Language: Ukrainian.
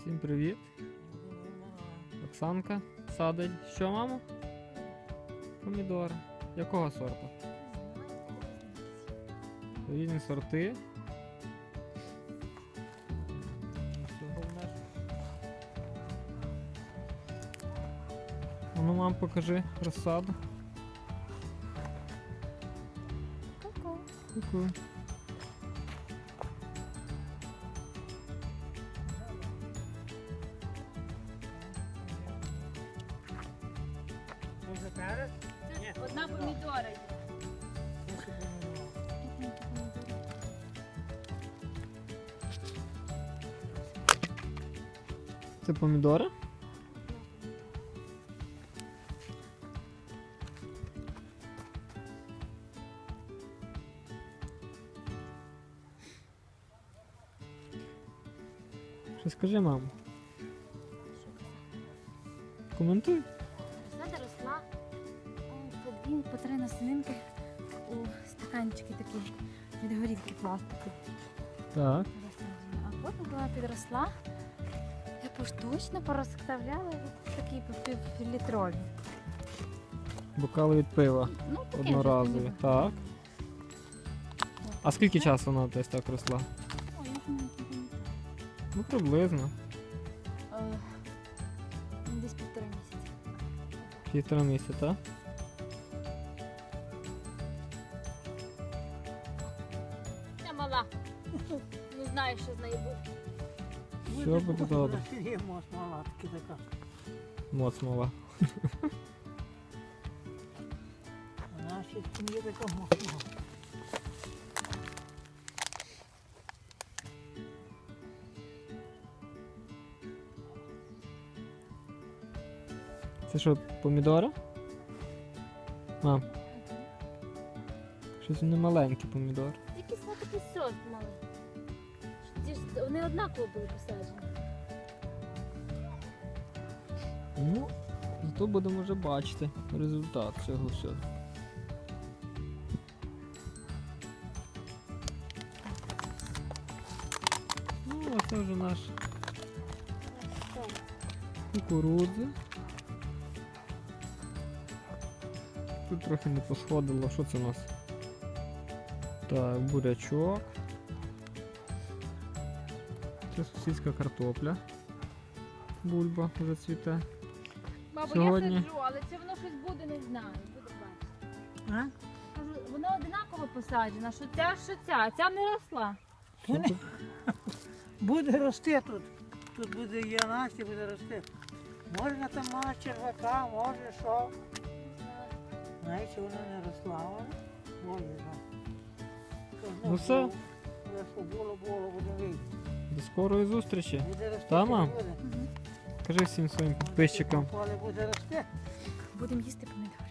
Всім привіт. Оксанка садить. Що, мамо? Помідори. Якого сорту? Різні сорти. А Ну, мам, покажи розсаду. Ку-ку. Ку-ку. Це одна помідора. є. Це помідори? Що скажи, мамо? Коментуй. О, по три насінинки у стаканчики такі від горілки пластику. Так. А потім, коли вона підросла, я поштучно порозставляла такі півлітрові. Бокали від пива. Ну, Одноразові. Так. А скільки часу вона десь так росла? Ой, я не пам'ятаю. Ну, приблизно. Е, Десь півтора місяці. Півтора місяця, Я мала. Не знаю, що з нею буде. Все буде добре. Є мост мала, таки така. Моц мала. Вона ще є така мала. Це що, помідори? Мам, щось вони маленькі помідори. Якийсь сорт ж вони однаково були посаджені. Ну, зато будемо вже бачити результат цього всього. Ну, а це вже наш кукурудзи. Тут трохи не посходило. Що це у нас? Так, бурячок. Це сусідська картопля. Бульба вже цвіте. Бабу, Сьогодні- я сиджу, але чи воно щось буде, не знаю. Буду бачити. А? Кажу, вона одинаково посаджена, що ця, що ця, а ця не росла. Вони- Буде рости тут. Тут буде є Настя, буде рости. Можна там мала червака, може що. Знаєш, вона не росла, вона може. Ну все. Було, було, буде. До скорої зустрічі. Буде рости. Та, то мам? буде. Кажи всім своїм підписчикам. Будемо їсти помідори.